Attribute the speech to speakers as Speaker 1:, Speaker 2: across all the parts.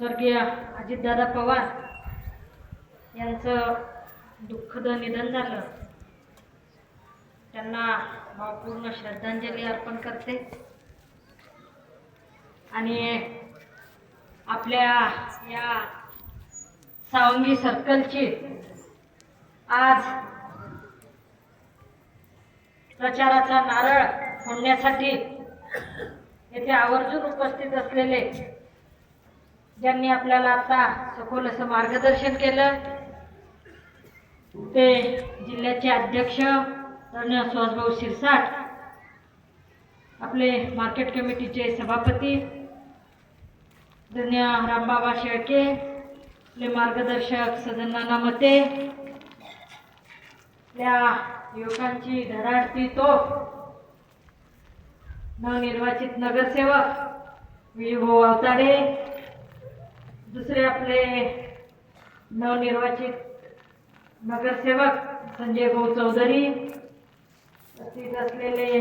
Speaker 1: स्वर्गीय अजितदादा पवार यांचं दुःखद निधन झालं. त्यांना भावपूर्ण श्रद्धांजली अर्पण करते. आणि आपल्या या सावंगी सर्कलची आज प्रचाराचा नारळ फोडण्यासाठी येथे आवर्जून उपस्थित असलेले ज्यांनी आपल्याला आता सखोल असं मार्गदर्शन केलं ते जिल्ह्याचे अध्यक्ष धन्य सुहासभाऊ शिरसाट आपले मार्केट कमिटीचे सभापती धन्य रामबाबा शेळके आपले मार्गदर्शक सदनाना मते त्या युवकांची धडाडती तोफ नवनिर्वाचित नगरसेवक विजयभाऊ अवताडे दुसरे आपले नवनिर्वाचित नगरसेवक संजय भाऊ चौधरी उपस्थित असलेले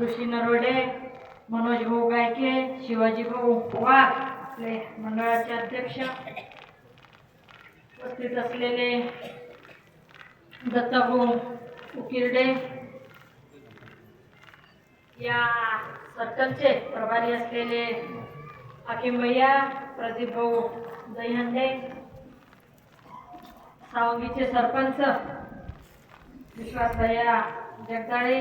Speaker 1: ऋषी नरोडे मनोज भाऊ गायके शिवाजी भाऊ वाघ आपले मंडळाचे अध्यक्ष उपस्थित असलेले दत्ताभाऊ उकिरडे. या सर्कलचे प्रभारी असलेले हाकीम भैया प्रदीप भाऊ दहीहंडे सावंगीचे सरपंच विश्वास भैया जगदाळे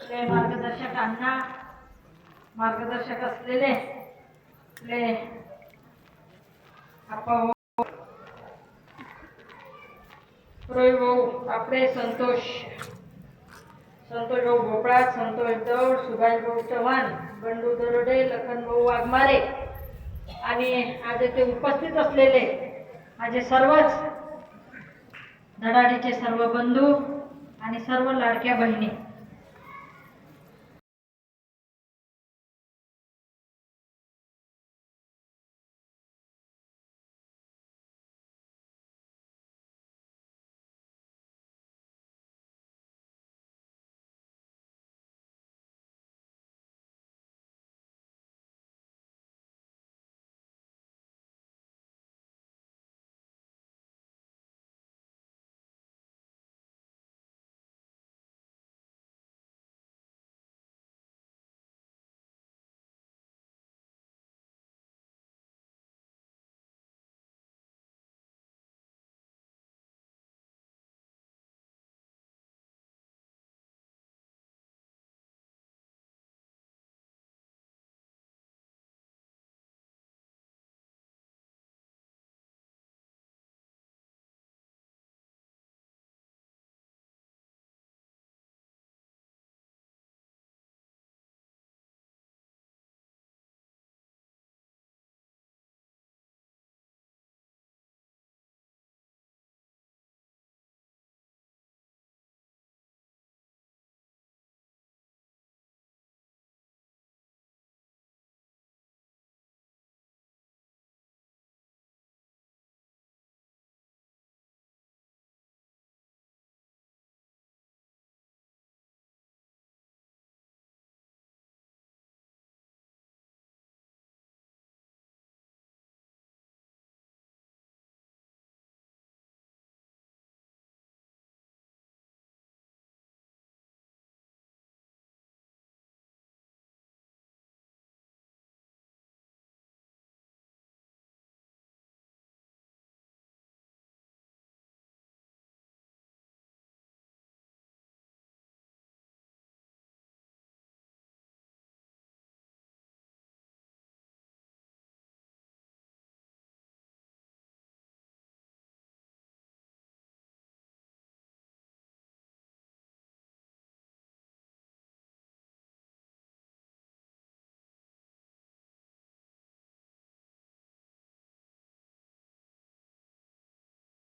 Speaker 1: आपले मार्गदर्शक अण्णा मार्गदर्शक असलेले आपले आप्पा भाऊ रोय भाऊ आपले संतोष. संतोषभाऊ भोपळा संतोष दौड सुभाषभाऊ चव्हाण बंडू दरोडे लखन भाऊ वाघमारे आणि आज येथे उपस्थित असलेले माझे सर्वच धडाडीचे सर्व बंधू आणि सर्व लाडक्या बहिणी.